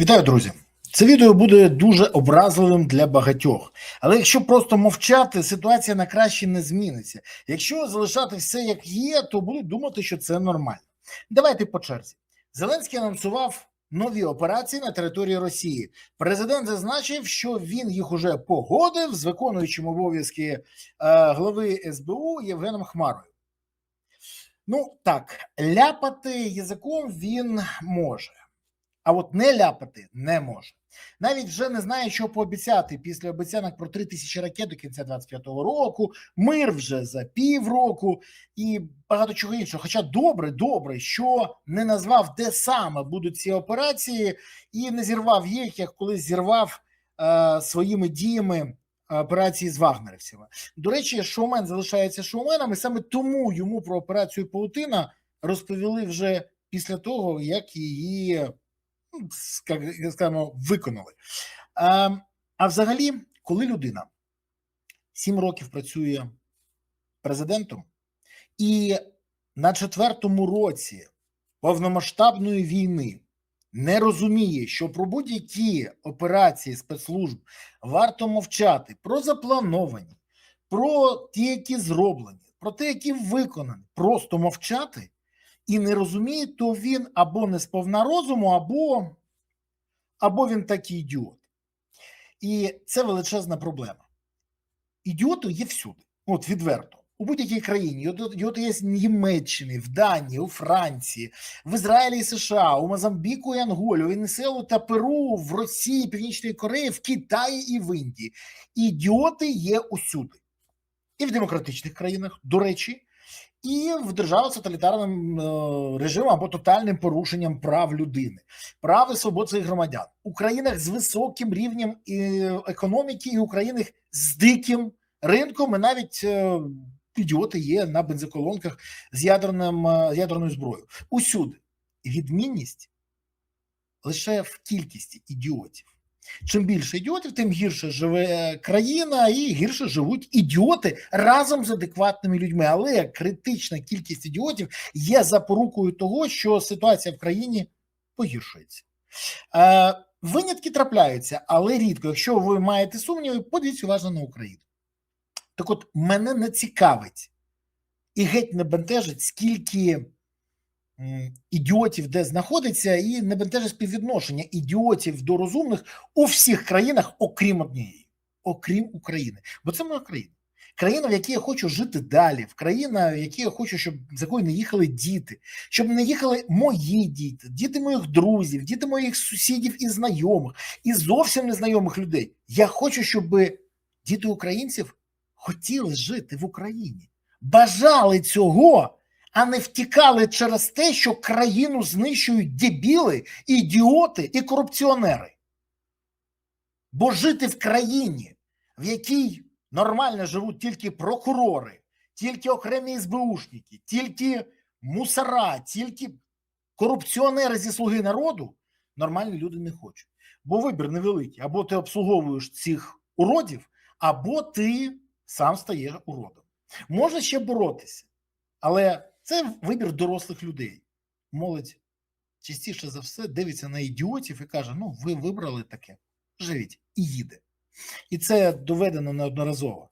Вітаю, друзі! Це відео буде дуже образливим для багатьох. Але якщо просто мовчати, ситуація на краще не зміниться. Якщо залишати все як є, то будуть думати, що це нормально. Давайте по черзі. Зеленський анонсував нові операції на території Росії. Президент зазначив, що він їх уже погодив з виконуючим обов'язки е, глави СБУ Євгеном Хмарою. Ну так, ляпати язиком він може. А от не ляпати не може. Навіть вже не знає, що пообіцяти після обіцянок про 3 тисячі ракет до кінця 25-го року, мир вже за півроку і багато чого іншого. Хоча добре, добре, що не назвав, де саме будуть ці операції, і не зірвав їх, як колись зірвав е, своїми діями операції з вагнерівцями. До речі, шоумен залишається шоуменом, і саме тому йому про операцію Паутина розповіли вже після того, як її скажімо, виконали. А, а взагалі, коли людина сім років працює президентом, і на четвертому році повномасштабної війни не розуміє, що про будь-які операції спецслужб варто мовчати про заплановані, про ті, які зроблені, про те, які виконані, просто мовчати і не розуміє, то він або не сповна розуму, або, або він такий ідіот. І це величезна проблема. Ідіоти є всюди, от відверто. У будь-якій країні ідіоти є в Німеччині, в Данії, у Франції, в Ізраїлі і США, у Мозамбіку і Анголі, у Венесуелу та Перу, в Росії, Північної Кореї, в Китаї і в Індії. Ідіоти є усюди. І в демократичних країнах, до речі, і в державах з тоталітарним е, режимом або тотальним порушенням прав людини, прав і свобод своїх громадян у країнах з високим рівнем е, економіки, і у країнах з диким ринком, і навіть е, ідіоти є на бензоколонках з ядерним з ядерною зброєю. Усюди відмінність лише в кількості ідіотів. Чим більше ідіотів, тим гірше живе країна і гірше живуть ідіоти разом з адекватними людьми. Але критична кількість ідіотів є запорукою того, що ситуація в країні погіршується. Е, винятки трапляються, але рідко. Якщо ви маєте сумніви, подивіться уважно на Україну. Так от мене не цікавить і геть не бентежить, скільки ідіотів де знаходиться, і не бентежить співвідношення ідіотів до розумних у всіх країнах, окрім однієї, окрім України. Бо це моя країна. Країна, в якій я хочу жити далі, в країна, в якій я хочу, щоб з якої не їхали діти, щоб не їхали мої діти, діти моїх друзів, діти моїх сусідів і знайомих, і зовсім незнайомих людей. Я хочу, щоб діти українців хотіли жити в Україні, бажали цього, а не втікали через те, що країну знищують дебіли, ідіоти і корупціонери. Бо жити в країні, в якій нормально живуть тільки прокурори, тільки окремі СБУшники, тільки мусора, тільки корупціонери зі слуги народу, нормальні люди не хочуть. Бо вибір невеликий. Або ти обслуговуєш цих уродів, або ти сам стаєш уродом. Можна ще боротися, але це вибір дорослих людей. Молодь частіше за все дивиться на ідіотів і каже: ну, ви вибрали таке, живіть і їде. І це доведено неодноразово.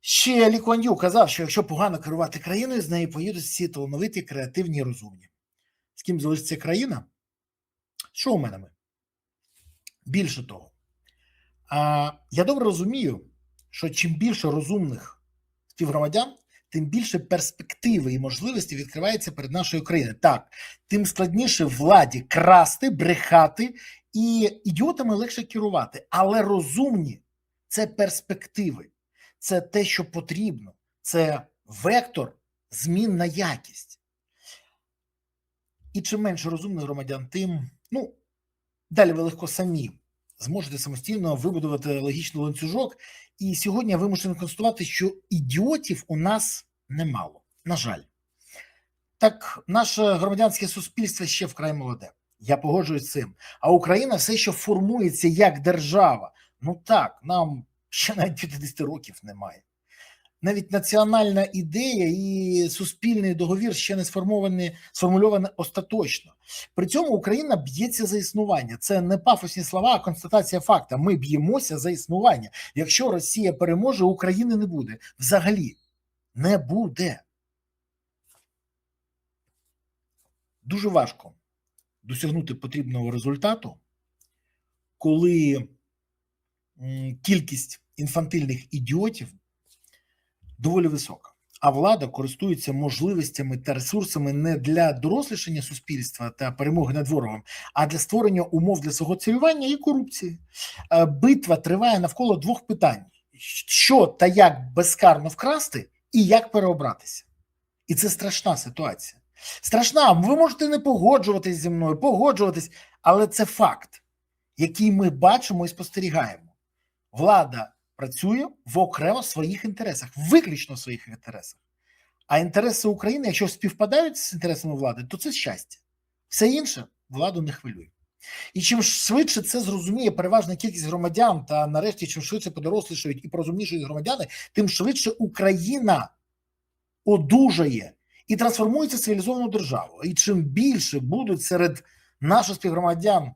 Ще Лі Куан казав, що якщо погано керувати країною, з неї поїдуть всі талановиті, креативні розумні. З ким залишиться країна? Шоуменами. Більше того, а, я добре розумію, що чим більше розумних співгромадян, тим більше перспективи і можливості відкриваються перед нашою країною. Так, тим складніше владі красти, брехати, і ідіотами легше керувати. Але розумні це перспективи, це те, що потрібно, це вектор змін на якість. І чим менше розумних громадян, тим ну далі ви легко самі зможете самостійно вибудувати логічний ланцюжок. І сьогодні я вимушений констатувати, що ідіотів у нас немало. На жаль, так наше громадянське суспільство ще вкрай молоде. Я погоджуюсь з цим. А Україна все ще формується як держава. Ну так, нам ще навіть 50 років немає. Навіть національна ідея і суспільний договір ще не сформовані, сформульовані остаточно. При цьому Україна б'ється за існування. Це не пафосні слова, а констатація факта. Ми б'ємося за існування. Якщо Росія переможе, України не буде. Взагалі не буде. Дуже важко досягнути потрібного результату, коли кількість інфантильних ідіотів доволі висока. А влада користується можливостями та ресурсами не для дорослішання суспільства та перемоги над ворогом, а для створення умов для свого цілювання і корупції. Е, Битва триває навколо двох питань: що та як безкарно вкрасти, і як переобратися. І це страшна ситуація. Страшна, ви можете не погоджуватись зі мною, погоджуватись, але це факт, який ми бачимо і спостерігаємо. Влада працює в окремо своїх інтересах, виключно в своїх інтересах. А інтереси України, якщо співпадають з інтересами влади, то це щастя. Все інше владу не хвилює. І чим швидше це зрозуміє переважна кількість громадян, та нарешті, чим швидше подорослішають і порозумнішують громадяни, тим швидше Україна одужає і трансформується в цивілізовану державу. І чим більше будуть серед наших співгромадян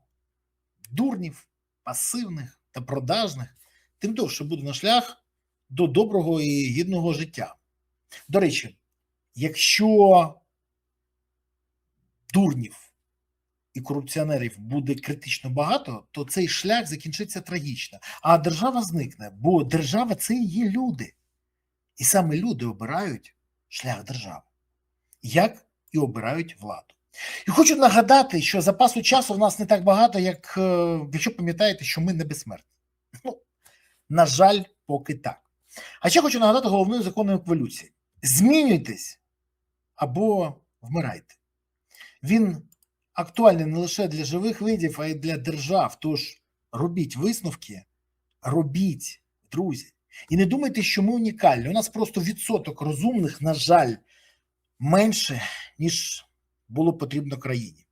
дурнів, пасивних та продажних, тим довше буде на шлях до доброго і гідного життя. До речі, якщо дурнів і корупціонерів буде критично багато, то цей шлях закінчиться трагічно, а держава зникне, бо держава це і є люди. І саме люди обирають шлях держави, як і обирають владу. І хочу нагадати, що запасу часу в нас не так багато, як е, якщо пам'ятаєте, що ми не безсмертні. Ну, на жаль, поки так. А ще хочу нагадати головною законом еволюції: змінюйтесь або вмирайте. Він актуальний не лише для живих видів, а й для держав. Тож робіть висновки, робіть, друзі. І не думайте, що ми унікальні. У нас просто відсоток розумних, на жаль, менше, ніж було потрібно країні.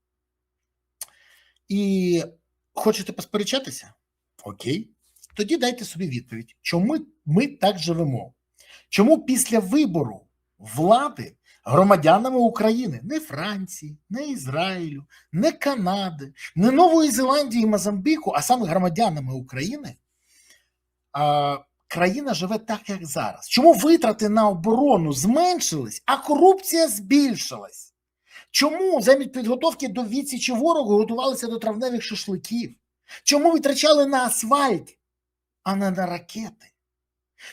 І хочете посперечатися? Окей. Тоді дайте собі відповідь, чому ми, так живемо? Чому після вибору влади громадянами України, не Франції, не Ізраїлю, не Канади, не Нової Зеландії і Мозамбіку, а саме громадянами України, а, країна живе так, як зараз. Чому витрати на оборону зменшились, а корупція збільшилась? Чому замість підготовки до відсічі ворогу готувалися до травневих шашликів? Чому витрачали на асфальт, а не на ракети?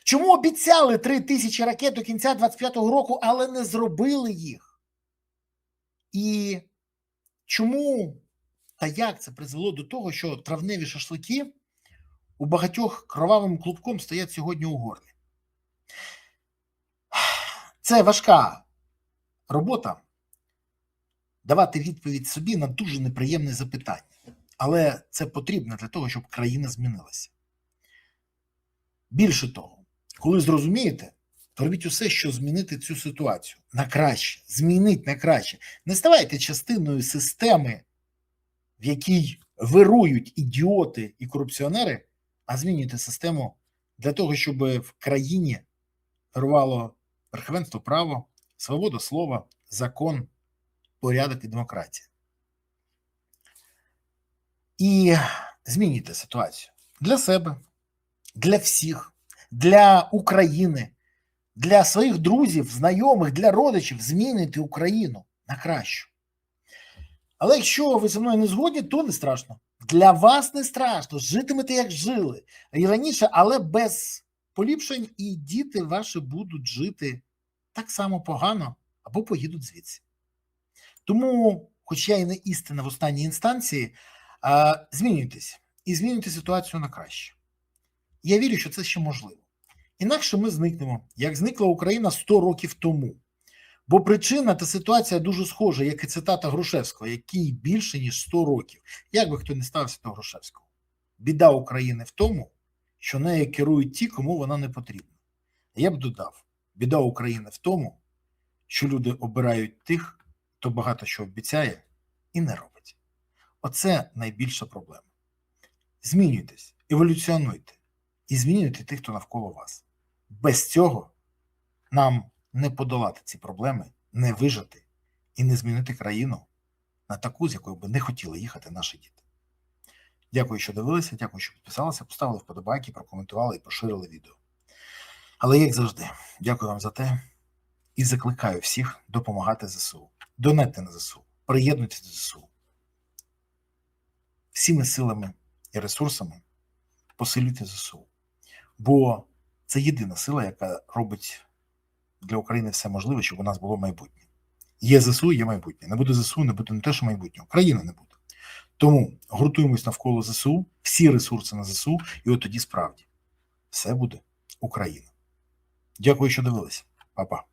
Чому обіцяли 3 тисячі ракет до кінця 25-го року, але не зробили їх? І чому та як це призвело до того, що травневі шашлики у багатьох кровавим клубком стоять сьогодні у горлі? Це важка робота давати відповідь собі на дуже неприємне запитання. Але це потрібно для того, щоб країна змінилася. Більше того, коли зрозумієте, то робіть усе, що змінити цю ситуацію на краще, змінить на краще. Не ставайте частиною системи, в якій вирують ідіоти і корупціонери, а змінюйте систему для того, щоб в країні вирувало верховенство права, свобода слова, закон, порядок і демократія. І змінюйте ситуацію для себе, для всіх, для України, для своїх друзів, знайомих, для родичів змінити Україну на кращу. Але якщо ви зі мною не згодні, то не страшно. Для вас не страшно. Житимете, як жили і раніше, але без поліпшень, і діти ваші будуть жити так само погано або поїдуть звідси. Тому, хоч я і не істина в останній інстанції, змінюйтесь і змінюйте ситуацію на краще. Я вірю, що це ще можливо. Інакше ми зникнемо, як зникла Україна 100 років тому. Бо причина та ситуація дуже схожа, як і цитата Грушевського, який більше ніж 100 років. Як би хто не стався до Грушевського. Біда України в тому, що нею керують ті, кому вона не потрібна. Я б додав: біда України в тому, що люди обирають тих, хто багато що обіцяє і не робить. Оце найбільша проблема. Змінюйтесь, еволюціонуйте і змінюйте тих, хто навколо вас. Без цього нам не подолати ці проблеми, не вижити і не змінити країну на таку, з якою би не хотіли їхати наші діти. Дякую, що дивилися, дякую, що підписалися, поставили вподобайки, прокоментували і поширили відео. Але як завжди, дякую вам за те і закликаю всіх допомагати ЗСУ. Донетьте на ЗСУ, приєднуйтесь до ЗСУ. Всіми силами і ресурсами посилюйте ЗСУ. Бо це єдина сила, яка робить для України все можливе, щоб у нас було майбутнє. Є ЗСУ, є майбутнє. Не буде ЗСУ, не буде не те, що майбутнього. Країни не буде. Тому гуртуємось навколо ЗСУ, всі ресурси на ЗСУ, і от тоді справді все буде Україна. Дякую, що дивилися. Па-па.